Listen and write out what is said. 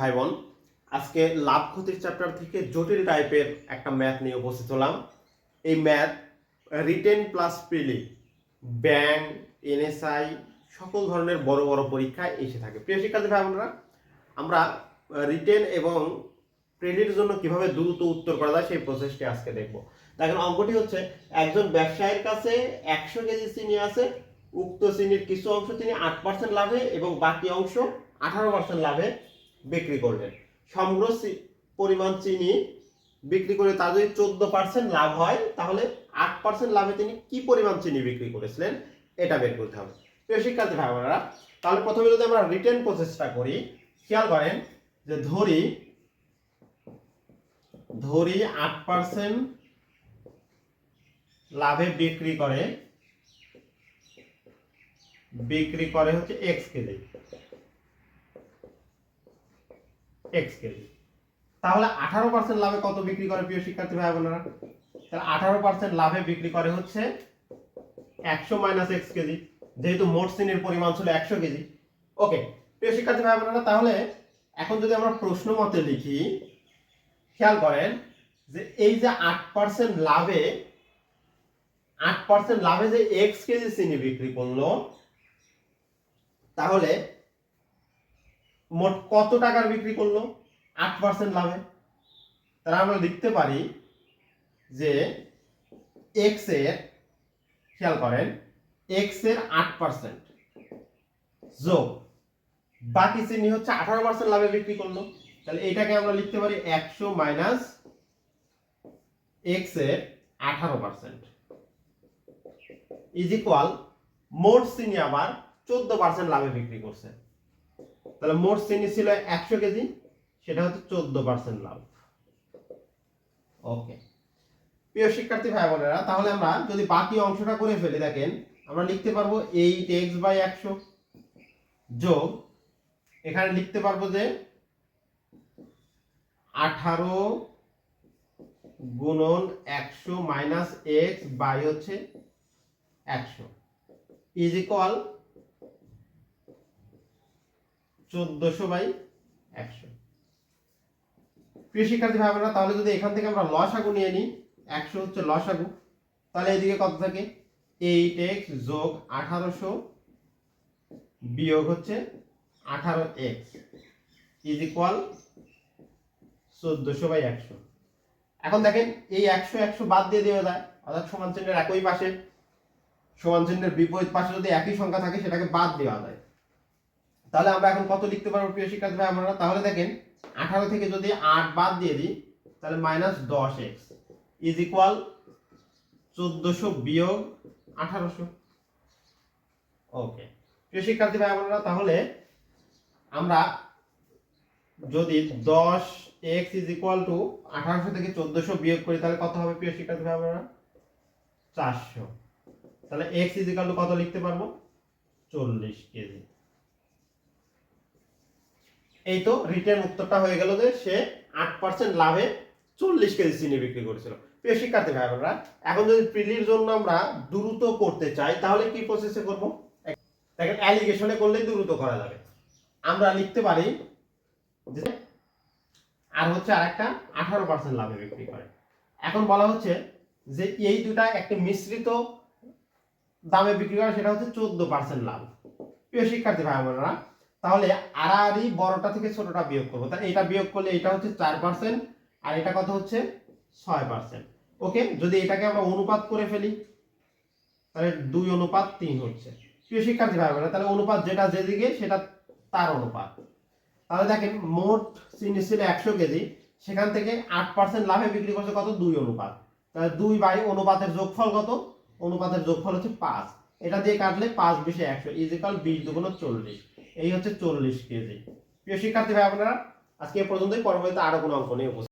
ভাই বোন আজকে লাভ ক্ষতির চ্যাপ্টার থেকে জটিল টাইপের একটা ম্যাথ নিয়ে উপস্থিত হলাম। এই math written plus preli bank NSI সকল ধরনের বড় বড় পরীক্ষায় এসে থাকে। প্রিয় শিক্ষার্থী ভাই বোনেরা আমরা রিটেন এবং প্রিলির জন্য কীভাবে দ্রুত উত্তর করা যায় সেই প্রসেসটি আজকে দেখব। দেখেন, অঙ্কটি হচ্ছে, একজন ব্যবসায়ীর কাছে একশো কেজি চিনি আছে, উক্ত চিনির কিছু অংশ তিনি আট পার্সেন্ট লাভে এবং বাকি অংশ আঠারো পার্সেন্ট লাভে। বিক্রি করলেন সমগ্র পরিমাণ চিনি বিক্রি করে তার যদি চোদ্দ পার্সেন্ট লাভ হয়, তাহলে আট পার্সেন্ট লাভে তিনি কি পরিমাণ চিনি বিক্রি করেছিলেন, এটা বের করতে হবে। প্রিয় শিক্ষার্থী ভাই বোনেরা তাহলে প্রথমে যদি আমরা রিটার্ন প্রসেসটা করি, খেয়াল করেন যে ধরি ধরি আট পার্সেন্ট লাভে বিক্রি করে বিক্রি করে হচ্ছে এক্স কেজি। এক্স কেজি তাহলে আঠারো পার্সেন্ট লাভে কত বিক্রি করে প্রিয় শিক্ষার্থী ভাই বোনেরা? তাহলে আঠারো পার্সেন্ট লাভে বিক্রি করে হচ্ছে একশো মাইনাস এক্স কেজি, যেহেতু মোট শ্রেণির পরিমাণ ছিল একশো কেজি। ওকে প্রিয় শিক্ষার্থী ভাই বোনেরা, তাহলে এখন যদি আমরা প্রশ্ন মতে লিখি, খেয়াল করেন যে এই যে আট পার্সেন্ট লাভে, আট পার্সেন্ট লাভে যে এক্স কেজি চিনি বিক্রি করল, তাহলে মোট কত টাকার বিক্রি করল? আট পার্সেন্ট লাভে। তাহলে আমরা লিখতে পারি যে এক্সের, খেয়াল করেন এক্সের আট পার্সেন্ট যোগ। বাকি চিনি হচ্ছে আঠারো পার্সেন্ট লাভে বিক্রি করল। তাহলে এটাকে আমরা লিখতে পারি একশো মাইনাস এক্সের আঠারো পার্সেন্ট ইজ ইকুয়াল মোট চিনি আবার চোদ্দ পার্সেন্ট লাভে বিক্রি করছে। তাহলে মোট চিনি ছিল একশো কেজি, সেটা হচ্ছে চোদ্দ পার্সেন্ট লাভ। ওকে প্রিয় শিক্ষার্থী ভাই বোনেরা, তাহলে আমরা যদি বাকি অংশটা করে ফেলি, দেখেন, আমরা লিখতে পারব এইট এক্স বাই একশো যোগ, এখানে লিখতে পারব যে আঠারো গুণন একশো মাইনাস এক্স বাই হচ্ছে একশো। ইজ ইকুয়াল চোদ্দশো বাই একশো। প্রিয় শিক্ষার্থী ভাই বোনেরা তাহলে যদি এখান থেকে আমরা লসাগু নিয়ে নিই, একশো হচ্ছে লসাগু, তাহলে এদিকে কত থাকে? এইট এক্স যোগ আঠারোশো বিয়োগ হচ্ছে আঠারো এক্স ইজ ইকুয়াল চোদ্দশো বাই একশো। এখন দেখেন, এই একশো একশো বাদ দিয়ে দেওয়া যায়, অর্থাৎ সমান চিহ্নের একই পাশে, সমান চিহ্নের বিপরীত পাশে যদি একই সংখ্যা থাকে, সেটাকে বাদ দেওয়া যায়। তাহলে আমরা এখন কত লিখতে পারব প্রিয় শিক্ষার্থী ভাই আমরা? তাহলে দেখেন, আঠারো থেকে যদি আট বাদ দিয়ে দিই, তাহলে মাইনাস দশ এক্স ইজ ইকুয়াল চোদ্দশো বিয়োগ আঠারোশো। ওকে প্রিয় শিক্ষার্থী ভাই আমরা, তাহলে আমরা যদি দশ এক্স ইজ ইকুয়াল টু আঠারোশো থেকে চোদ্দশো বিয়োগ করি, তাহলে কত হবে প্রিয় শিক্ষার্থী ভাই আমরা? চারশো। তাহলে এক্স ইজ ইকুয়াল টু কত লিখতে পারব? চল্লিশ কেজি। এই তো রিটার্ন উত্তরটা হয়ে গেল যে সে আট পার্সেন্ট লাভে চল্লিশ কেজি চিনি বিক্রি করেছিল। প্রিয় শিক্ষার্থী ভাই বোনেরা এখন যদি প্রিলির জন্য আমরা দ্রুত করতে চাই, তাহলে কি প্রসেসে করব? দেখেন অ্যালিগেশনে করলেই দ্রুত করা যাবে। আমরা লিখতে পারি আর হচ্ছে আর একটা আঠারো পার্সেন্ট লাভে বিক্রি করে। এখন বলা হচ্ছে যে এই দুটা একটা মিশ্রিত দামে বিক্রি করে, সেটা হচ্ছে চোদ্দ পার্সেন্ট লাভ। প্রিয় শিক্ষার্থী ভাই বোনেরা তাহলে আড়াআড়ি বড়টা থেকে ছোটটা বিয়োগ করব। তাহলে এটা বিয়োগ করলে এটা হচ্ছে চার পার্সেন্ট আর এটা কত হচ্ছে? ছয় পার্সেন্ট ওকে? যদি এটাকে আমরা অনুপাত করে ফেলি, তাহলে দুই অনুপাত তিন হচ্ছে। প্রিয় শিক্ষার্থী ভাই বোনেরা তাহলে অনুপাত যেটা যেদিকে, সেটা তার অনুপাত। তাহলে দেখেন, মোট চিনি ছিল একশো কেজি, সেখান থেকে আট পার্সেন্ট লাভে বিক্রি করছে কত? দুই অনুপাত। তাহলে দুই বাই অনুপাতের যোগফল কত? অনুপাতের যোগফল হচ্ছে পাঁচ। এটা দিয়ে কাটলে পাঁচ বিশে একশো ইজিকাল বিশ দুগুণ চল্লিশ। এই হচ্ছে চল্লিশ কেজি। প্রিয় শিক্ষার্থী ভাই, আপনারা আজকে এ পর্যন্তই। পরবর্তীতে আরও কোনো অঙ্ক নিয়ে